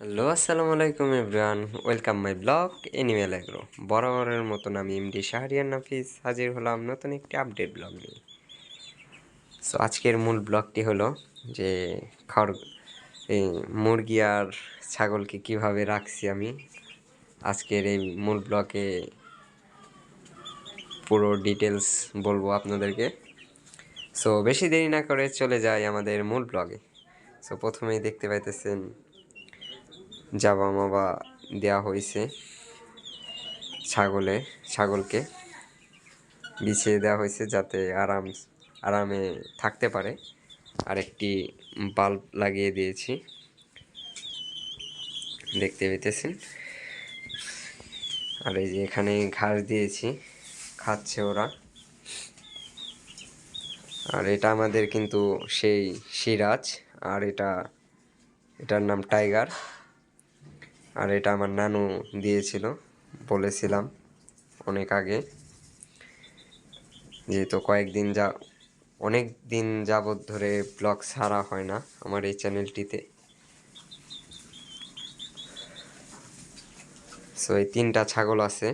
Hello, আসসালামু আলাইকুম everyone. Welcome my blog animal agro বরাবরের মতন আমি এমডি শাহরিয়ার নাফিস, হাজির হলাম নতুন একটি আপডেট ব্লগ নিয়ে। সো আজকের মূল ব্লগটি হলো যে খড় মুরগি আর ছাগলকে কীভাবে রাখছি আমি, আজকের এই মূল ব্লগে পুরো ডিটেলস বলব আপনাদেরকে। সো বেশি দেরি না করে চলে যাই আমাদের মূল ব্লগে। সো প্রথমেই দেখতে পাইতেছেন জাবা মাবা দেওয়া হয়েছে ছাগলে, ছাগলকে। বিছিয়ে দেওয়া হয়েছে যাতে আরাম, আরামে থাকতে পারে। আর একটি বাল্ব লাগিয়ে দিয়েছি। দেখতে পেতেছেন? আর এই যে এখানে ঘাস দিয়েছি, খাচ্ছে ওরা। আর এটা আমাদের কিন্তু সেই সিরাজ, আর এটা, এটার নাম টাইগার। আর এটা আমার নানু দিয়েছিল, বলেছিলাম অনেক আগে। যেহেতু কয়েকদিন যা, অনেক দিন যাবৎ ধরে ব্লগ ছাড়া হয় না আমার এই চ্যানেলটিতে সো এই তিনটা ছাগল আছে,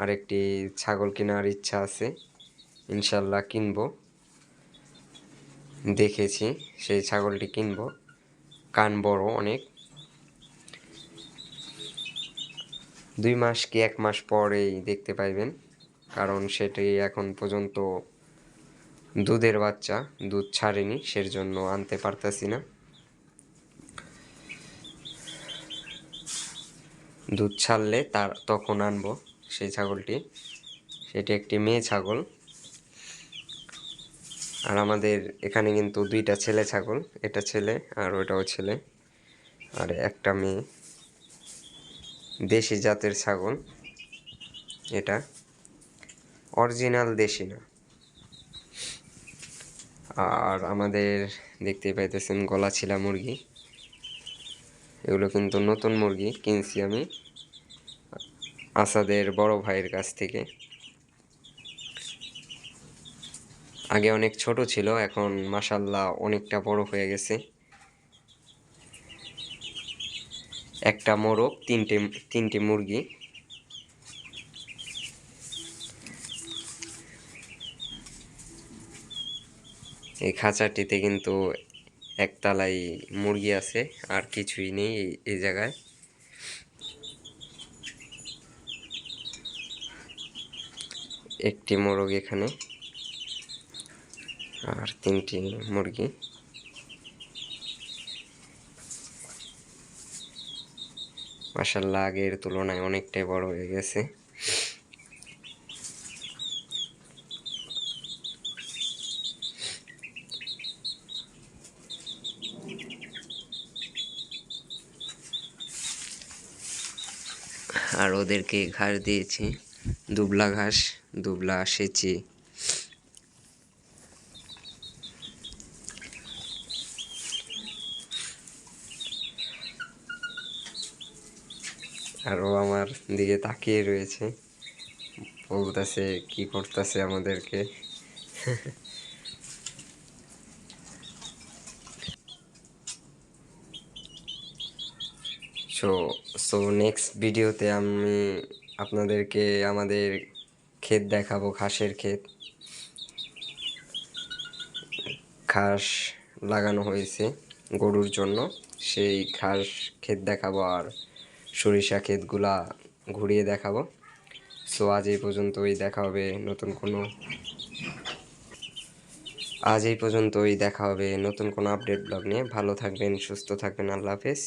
আর একটি ছাগল কেনার ইচ্ছা আছে ইনশাল্লাহ কিনব। দেখেছি, সেই ছাগলটি কিনব। কান বড় অনেক দুই মাস কি এক মাস পরেই দেখতে পাইবেন। কারণ সেটি এখন পর্যন্ত দুধের বাচ্চা, দুধ ছাড়েনি সের জন্য আনতে পারতাছি না। দুধ ছাড়লে তার তখন আনব সেই ছাগলটি। সেটি একটি মেয়ে ছাগল। আর আমাদের এখানে কিন্তু দুইটা ছেলে ছাগল, এটা ছেলে আর ওটাও ছেলে। আর একটা মেয়ে। দেশি জাতের ছাগল। এটা অরিজিনাল দেশি না। আর আমাদের দেখতেই পাইতেছেন গলা ছিলা মুরগি। এগুলো কিন্তু নতুন মুরগি কিনছি আমি আসাদের বড় ভাইয়ের কাছ থেকে। আগে অনেক ছোট ছিল, এখন মাসাল্লাহ অনেকটা বড় হয়ে গেছে। একটা মোরগ, তিনটে তিনটে মুরগি। এই খাঁচাটিতে কিন্তু একতলাই মুরগি আছে, আর কিছুই নেই এই জায়গায়। একটি মোরগ এখানে, আর তিনটি মুরগি। মাসাল্লাহ আগের তুলনায় অনেকটাই বড় হয়ে গেছে। আর ওদেরকে ঘাস দিয়েছি। দুবলা ঘাস, দুবলা সেচি। আর ও আমার দিকে তাকিয়ে রয়েছে। বলতেছে, কি করতেছে আমাদেরকে? সো সো নেক্সট ভিডিওতে আমি আপনাদেরকে আমাদের ক্ষেত দেখাবো, ঘাসের ক্ষেত। ঘাস লাগানো হয়েছে গরুর জন্য। সেই ঘাস ক্ষেত দেখাবো আর সরিষা ক্ষেতগুলা ঘুরিয়ে দেখাবো। সো আজ এই পর্যন্তই, দেখা হবে নতুন কোনো আজ এই পর্যন্তই, দেখা হবে নতুন কোনো আপডেট ব্লগ নিয়ে। ভালো থাকবেন, সুস্থ থাকবেন, আল্লাহ হাফেজ।